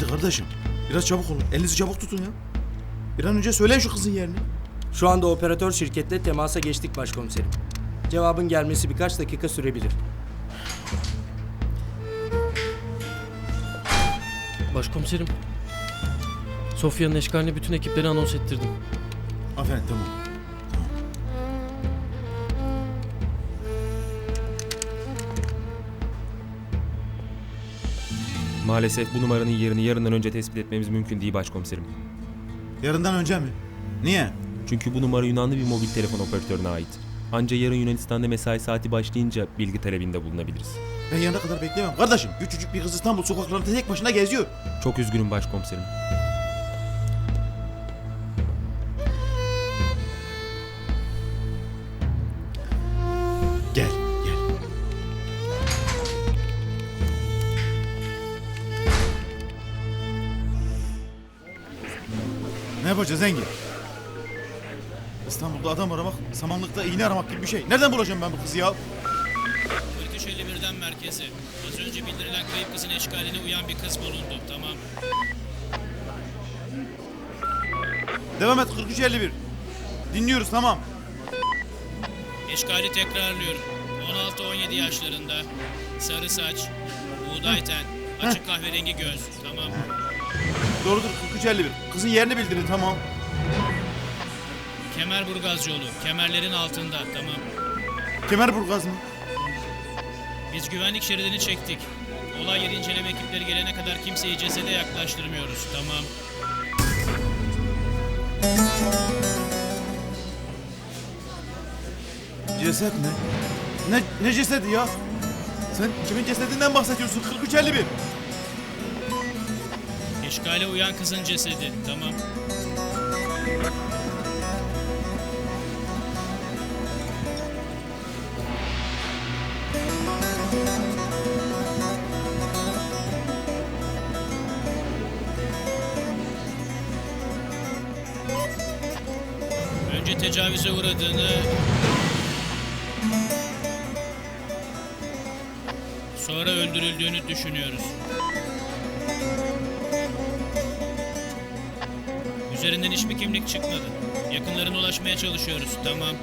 Kardeşim biraz çabuk olun. Elinizi çabuk tutun ya. Bir an önce söyleyin şu kızın yerini. Şu anda operatör şirketle temasa geçtik başkomiserim. Cevabın gelmesi birkaç dakika sürebilir. Başkomiserim. Sofya'nın eşkaline bütün ekipleri anons ettirdim. Aferin tamam. Maalesef bu numaranın yerini yarından önce tespit etmemiz mümkün değil başkomiserim. Yarından önce mi? Niye? Çünkü bu numara Yunanlı bir mobil telefon operatörüne ait. Anca yarın Yunanistan'da mesai saati başlayınca bilgi talebinde bulunabiliriz. Ben yarına kadar bekleyemem. Kardeşim küçücük bir kız İstanbul sokaklarında tek başına geziyor. Çok üzgünüm başkomiserim. Gel yapacağız Engin? İstanbul'da adam aramak, samanlıkta iğne aramak gibi bir şey. Nereden bulacağım ben bu kızı ya? 4351'den merkeze. Az önce bildirilen kayıp kızın eşkaline uyan bir kız bulundu. Tamam. Devam et 4351. Dinliyoruz tamam. Eşkali tekrarlıyorum. 16-17 yaşlarında. Sarı saç, buğday ten, açık kahverengi göz. Tamam. Doğrudur 4351. Kızın yerini bildirin tamam. Kemerburgaz yolu. Kemerlerin altında. Tamam. Kemerburgaz mı? Biz güvenlik şeridini çektik. Olay yeri inceleme ekipleri gelene kadar kimseyi cesede yaklaştırmıyoruz. Tamam. Ceset mi? Ne, ne cesedi ya? Sen kimin cesedinden bahsediyorsun 4351? Eşkale uyan kızın cesedi. Tamam. Önce tecavüze uğradığını sonra öldürüldüğünü düşünüyoruz. Üzerinden hiçbir kimlik çıkmadı. Yakınlarına ulaşmaya çalışıyoruz. Tamam.